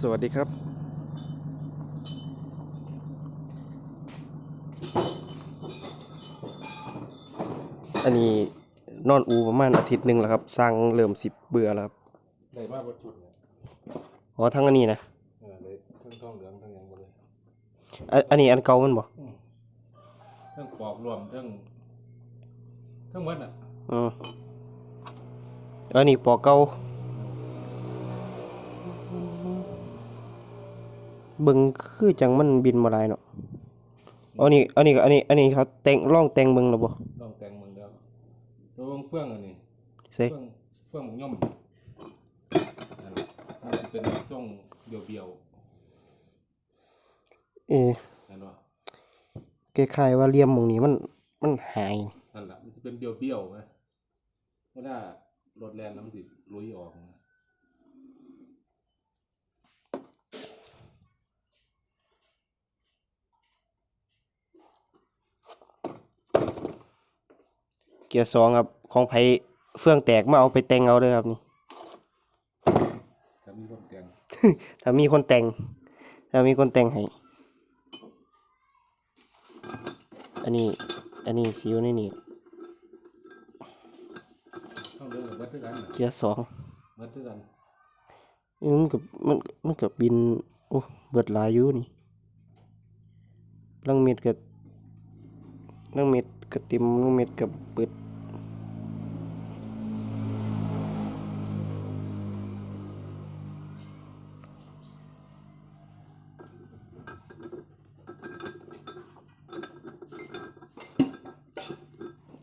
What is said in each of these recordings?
สวัสดีครับ อันนี้นอนอูประมาณอาทิตย์หนึ่งแล้วครับ สร้างเริ่มสิบเบื่อแล้วครับได้มากกว่าชุดเนี่ยอ๋อทั้งอันนี้นะเออเลยทั้งทองเหลืองทั้งหยังหมดเลยอันอันนี้อันเก่ามันบ่อืมทั้งปอกรวมทั้งทั้งหมดอะอืมอันนี้ปอเก่า เบิ่งคือจังมันบินมาหลายเนาะอันนี้ อันนี้ก็อันนี้ อันนี้เขาแต่งร่องแต่งเบิ่งแล้วบ่ลองแต่งมึงเดียวตัวเบิ่งเฟื่องอันนี้เซ่เฟื่องเฟื่องหมกย่อมอันนี้มันจะเป็นทรงเบี้ยวเอ๊ะๆนั่นวะคล้ายๆว่าเหลี่ยมหมองนี้มันมันหาย นั่นแหละมันจะเป็นเบี้ยวๆไหมเวลารถแลนน้ำสิลุยออกนะ เกียร์สองครับ ของไผเฟื่องแตกมาเอาไปแต่งเอาเด้อครับนี่ ถ้ามีคนแต่งถ้ามีคนแต่งถ้ามีคนแต่งให้ อันนี้ อันนี้สิวในี่นี่ต้องเดินกับเบิดด้วยกันน่ะเกียร์สองเบิดด้วยกันเอ้ยมันกับมันมันกับบิน โอ้เบิดหลายอยู่นี่ลังเม็ดกับลังเม็ด กระติมลูกเม็ดกับเบิด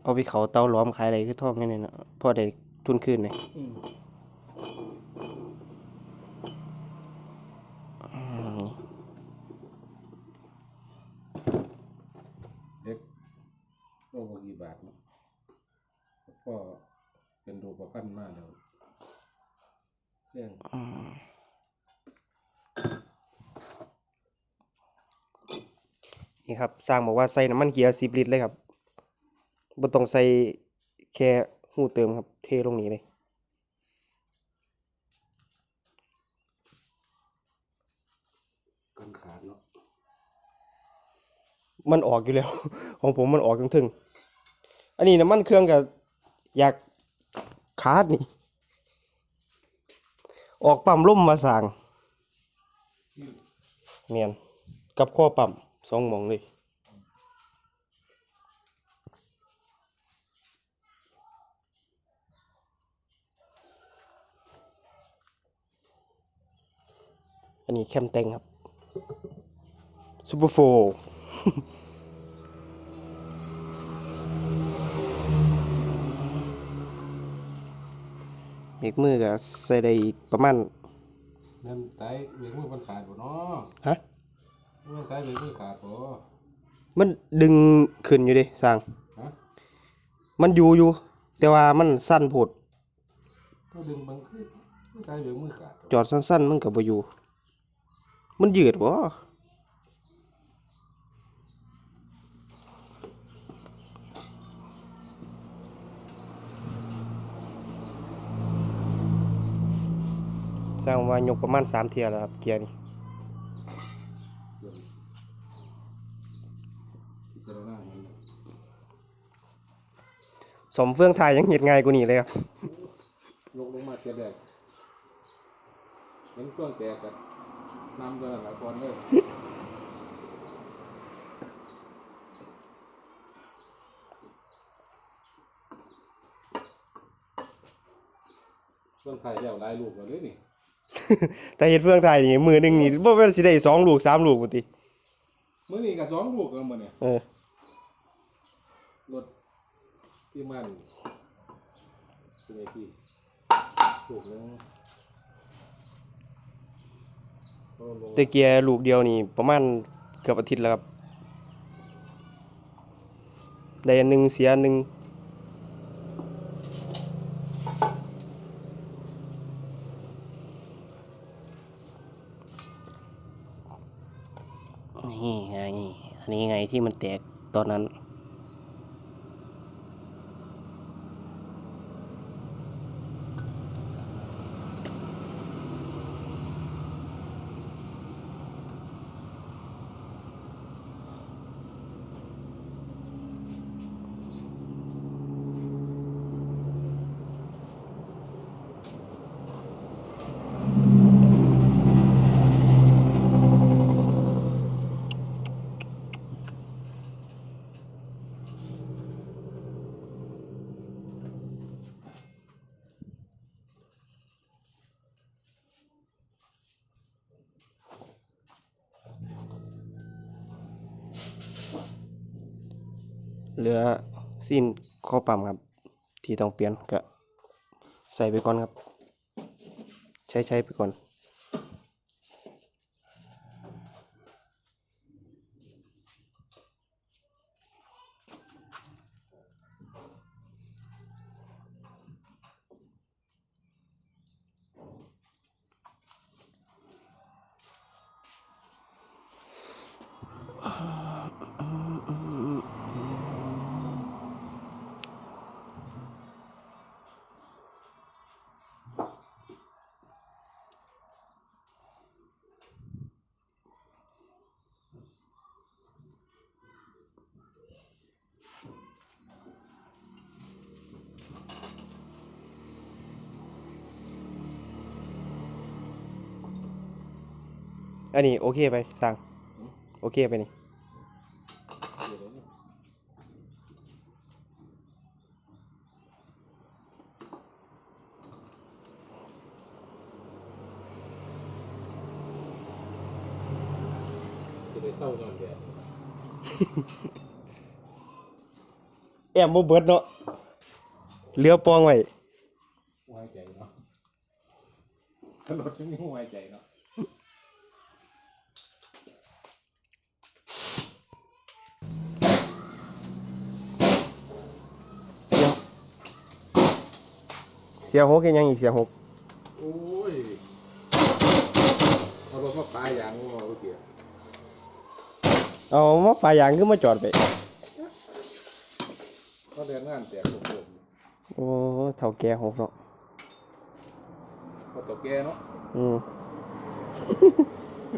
เอาไปเขาเตาล้อมขายอะไรคือท่องแค่นี้นะพอได้ทุนขึ้นเลย อืม อืม เล็กโลกกี่บาทเนาะ ก็เป็นรูปพันธ์มากแล้วเรื่องอืมนี่ครับสร้างบอกว่าใส่น้ำมันเกียร์สิบลิตรเลยครับบ่ต้องใส่แค่หูเติมครับ เทลงนี้เลยกันขาดเนาะมันออกอยู่แล้ว ของผมมันออกทั้งทึง อันนี้น้ำมันเครื่องกับ อยากคาดนี่ ออกปั๊มล่มมาสั่งเมียนกับข้อปั๊มสองมองเลยอันนี้แคมเต็งครับซูเปอร์โฟ เบรกมือก็ใส่ได้ประมาณนั่นสายเบรกมือมันขาดบ่เนาะฮะมันสายเบรกมือขาดบ่มันดึงขึ้นอยู่เดิสร้างฮะมันอยู่อยู่ แต่ว่ามันสั้นโพดก็ดึงมันคือสายเบรกมือขาดจอดสั้นๆมันก็บ่อยู่ มันยืดบ่ สร้างว่ายกประมาณ3เทียแล้วครับเกียร์นี่สมเฟื่องไทยยังเฮ็ดง่ายกว่านี้เลยครับลงลงมาเทียแดกเห็นเครื่องแตกกันนำตัวหลายคนเลยเครื่องไทยแล้วหลายลูกแล้วเด้นี่ แต่เฮ็ดเฟื่องไทยนี่มือหนึงนี่บ่แม่นสิได้สองลูกสามลูกพุ่นติมื้อนี้ก็สองลูกแล้วมื้อนี้เออรถที่มันเป็นไงพี่ลูกนึงโอ้ลงแต่เกียร์ลูกเดียวนี่ประมาณเกือบอาทิตย์แล้วครับได้อันหนึงเสียอันหนึงนี่ไง อันนี้ไง ที่มันแตกตอนนั้น เหลือสิ้นข้อปั๊มครับ ที่ต้องเปลี่ยนก็ใส่ไปก่อนครับ ใช้ใช้ไปก่อน อันนี้โอเคไปสั่งโอเคไปนี่เดี๋ยวนี้จะได้เศร้านอนแดดแอมบ่เบิดเนาะเหลือปองไว้หัวใจเนาะถ้ารถจะมีหัวใจเนาะ สียหกเฮ็ดหยังอีกเสียหกโอ้ยเอารถมาปลายยางงัวเมื่อกี้เอามาปลายยางคือมาจอดไปเขาเดินงานแตกผมผมโอ้เฒ่าแก่หกเนาะพอตกแกเนาะอืม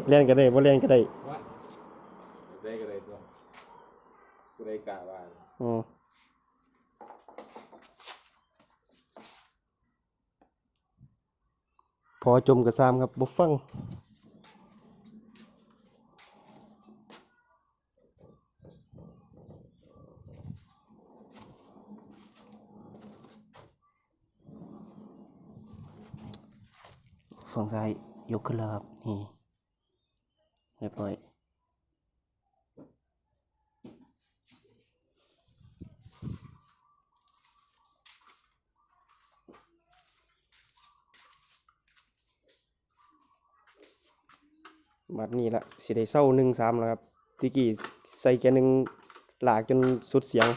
เล่นก็ได้บ่เล่นก็ได้วะได้ก็ได้ตัวกูได้กะว่าอืม อจมกระซามครับบ่ฟังฝั่งซ้ายยกขึ้นแล้วครับนี่เรียบร้อย บัดนี้ละสิได้เศร้าหนึ่งสามแล้วครับที่กี้ใส่เกียร์หนึ่งหลากจนสุดเสียง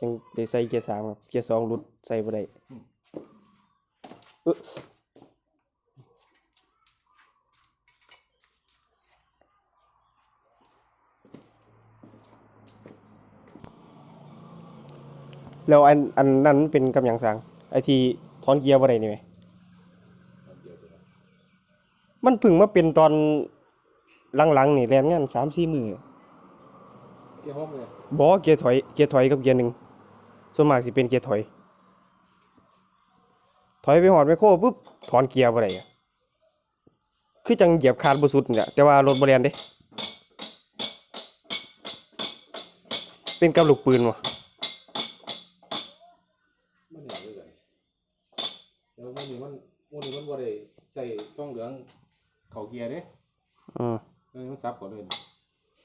จังได้ใส่เกียร์สามครับเกียร์สองหลุดใส่บ่ได้เอะแล้วอันอันนั้นเป็นกำยังสังไอที่ถอนเกียร์บ่ได้นี่ไหมมันพึ่งมาเป็นตอน หลังๆนี่แล่นงานสามสี่มือเกี่ยวห้องเลยบ่เกียร์ถอยเกียร์ถอยกับเกียร์หนึ่งส่วนมากสิเป็นเกียร์ถอย ถอยไปหอดไมโครปุ๊บถอนเกียร์บ่ได้อะคือจังเหยียบคาดบ่สุดนี่แหละแต่ว่ารถบ่แล่นเด้ เป็นกับลูกปืนว่ะมันเหนียวด้วยกันแล้วมันนี่มันมันนี่มันบ่ได้ใส่ต้องเหลืองเขาเกียร์เด้อืม เออมันซับก่อนเลย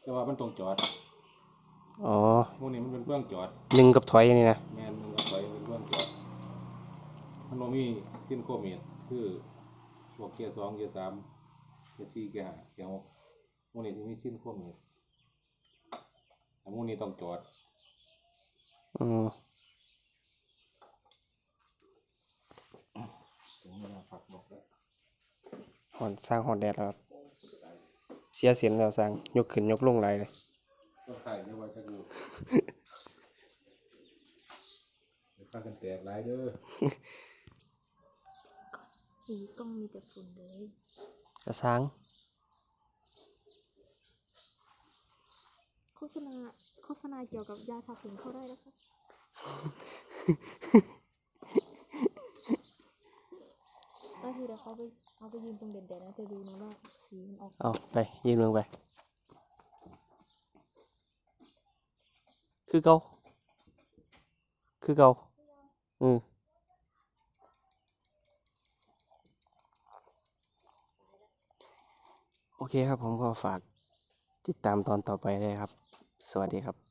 แต่ว่ามันต้องจอดอ๋อมันนี่มันเป็นเบื้องจอดหนึ่งกับถอยนี่นะแมนมันก็ถอยเป็นเบื้องจอดมันบ่มีสิ้นโคเมตรคือพวกเกียร์สองเกียร์สามเกียร์สี่เกียร์ห้าเกียร์หกมันนี่ที่มีสิ้นโคเมตรแต่มันนี่ต้องจอดอืมถึงเวลาพักบอกแล้วหอนสร้างหอนแดดแล้วครับ เสียเสียนแล้วสร้างยกขึ้นยกลงหลายเลยต้องถ่ายไม่ว่าจะดูเดี๋ยวพากันแตกหลายเด้อสีกล้องมีแต่ฝุ่นเลยกระซ้างโฆษณาโฆษณาเกี่ยวกับยาสระผมเข้าได้แล้วครับก็คือเดี๋ยวเขาไปเอาไปยืนตรงเด่นๆแล้วจะดูนะว่า สีมันออกเอาไปยืนเมืองไป คือเกาคือเกาอืมโอเคครับผมก็ฝากติดตามตอนต่อไปได้ครับ สวัสดีครับ